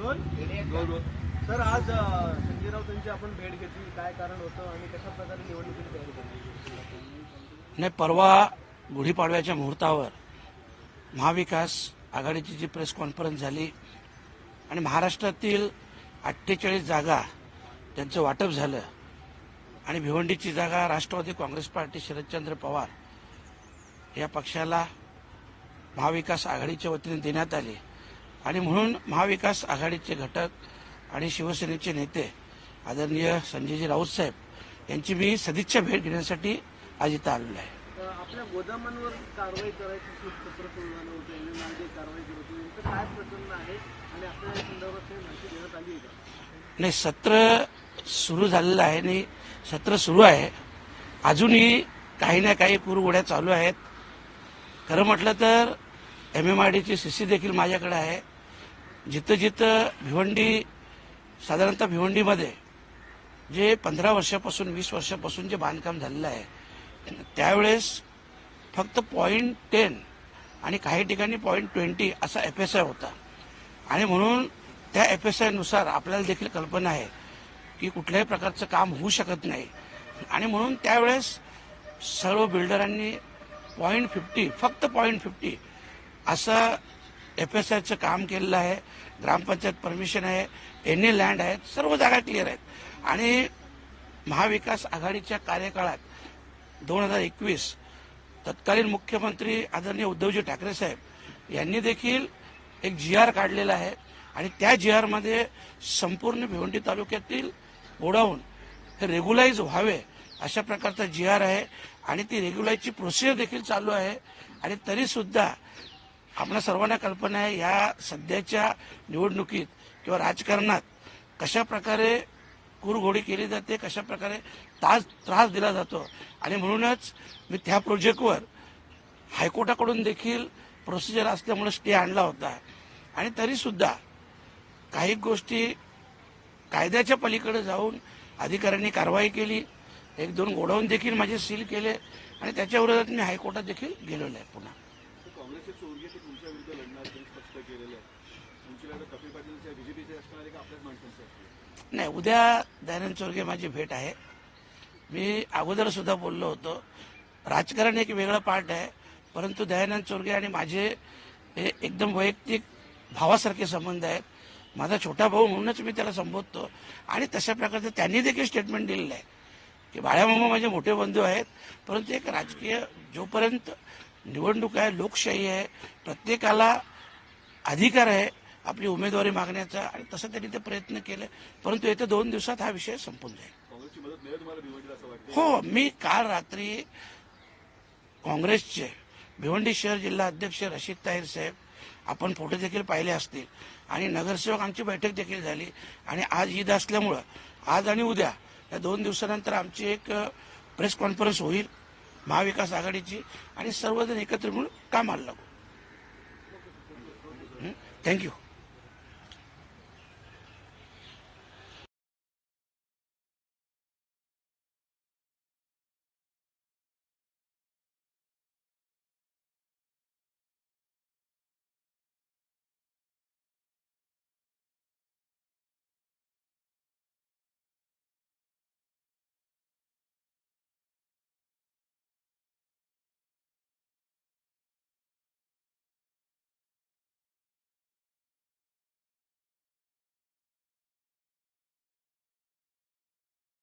Sir आज अ, संजय आपण भेट घेतली. काय कारण होतं आणि कशा प्रकारे निवडणुकीची तयारी केली? नाही परवा गुढीपाडव्याच्या मुहूर्तावर महाविकास आघाडीची जी प्रेस कॉन्फरन्स झाली आणि महाराष्ट्रातील अठ्ठेचाळीस जागा त्यांचं वाटप झालं आणि भिवंडीची जागा राष्ट्रवादी काँग्रेस पार्टी शरदचंद्र पवार या पक्षाला महाविकास आघाडीच्या वतीने देण्यात आली. आणि म्हणून महाविकास आघाडीचे घटक आणि शिवसेनेचे नेते आदरणीय संजयजी राऊत साहेब यांची मी सदिच्छा भेट घेण्यासाठी आज इथं आलेलो आहे. आपल्या गोदामांवर कारवाई करायची कारवाई करत काय प्रकरण आहे आणि आपल्या संदर्भात माहिती देण्यात आली नाही सत्र सुरू झालेलं आहे आणि सत्र सुरू आहे. अजूनही काही ना काही कुरगोड्या चालू आहेत. खरं म्हटलं तर एम एम आय डीची सी सी देखील माझ्याकडे आहे. जिथं जिथं भिवंडी साधारणतः भिवंडीमध्ये जे पंधरा वर्षापासून वीस वर्षापासून जे बांधकाम झालेलं आहे त्यावेळेस फक्त पॉईंट टेन आणि काही ठिकाणी पॉईंट ट्वेंटी असा एफ एस आय होता. आणि म्हणून त्या एफ एस आयनुसार आपल्याला देखील कल्पना आहे की कुठल्याही प्रकारचं काम होऊ शकत नाही. आणि म्हणून त्यावेळेस सर्व बिल्डरांनी पॉईंट फिफ्टी फक्त पॉईंट फिफ्टी असं एफ एस आयचं काम केलेलं आहे ग्रामपंचायत परमिशन आहे एन ए लँड आहेत सर्व जागा क्लिअर आहेत. आणि महाविकास आघाडीच्या कार्यकाळात दोन हजार एकवीस तत्कालीन मुख्यमंत्री आदरणीय उद्धवजी ठाकरे साहेब यांनी देखील एक जी आर काढलेला आहे आणि त्या जी आरमध्ये संपूर्ण भिवंडी तालुक्यातील गोडाऊन हे रेग्युलाइज व्हावे अशा प्रकारचा जी आर आहे आणि ती रेग्युलाइजची प्रोसिजर देखील चालू आहे. आणि तरीसुद्धा आपल्या सर्वांना कल्पना आहे या सध्याच्या निवडणुकीत किंवा राजकारणात कशा प्रकारे कुरघोडी केली जाते कशा प्रकारे त्रास त्रास दिला जातो. आणि म्हणूनच मी त्या प्रोजेक्टवर हायकोर्टाकडून देखील प्रोसिजर असल्यामुळे स्टे आणला होता. आणि तरीसुद्धा काही गोष्टी कायद्याच्या पलीकडे जाऊन अधिकाऱ्यांनी कारवाई केली. एक दोन गोडाऊन देखील माझे सील केले आणि त्याच्या विरोधात मी हायकोर्टात देखील गेलेलो आहे पुन्हा. काँग्रेसचे चोरगे ते तुमच्या विरुद्ध लढणार त्यांनी स्पष्ट केलेलं आहे. तुमची लढत कपिल पाटीलच्या बीजेपीचे असणार आहे का आपल्याच माणसांची असणार नाही उद्या दयानंद चोरगे माझी भेट आहे. मी अगोदर सुद्धा बोललो होतो. राजकारण एक वेगळं पार्ट आहे परंतु दयानंद चोरगे आणि माझे हे एकदम वैयक्तिक भावासारखे संबंध आहेत. माझा छोटा भाऊ म्हणूनच मी त्याला संबोधतो. आणि तशा प्रकारचं त्यांनी देखील स्टेटमेंट दिलेलं आहे की बाळ्यामामा माझे मोठे बंधू आहेत. परंतु एक राजकीय जोपर्यंत निवडणूक आहे लोकशाही आहे प्रत्येकाला अधिकार आहे आपली उमेदवारी मागण्याचा आणि तसं त्यांनी ते प्रयत्न केले परंतु येत्या दोन दिवसात हा विषय संपून जाईल. हो मी काल रात्री काँग्रेसचे भिवंडी शहर जिल्हा अध्यक्ष रशीद ताहीर साहेब आपण फोटो देखील पाहिले असतील आणि नगरसेवक आमची बैठक देखील झाली आणि आज ईद असल्यामुळं आज आणि उद्या या दोन दिवसानंतर आमची एक प्रेस कॉन्फरन्स होईल. महाविकास आघाडीची आणि सर्वजण एकत्र मिळून कामाला लागू. थँक्यू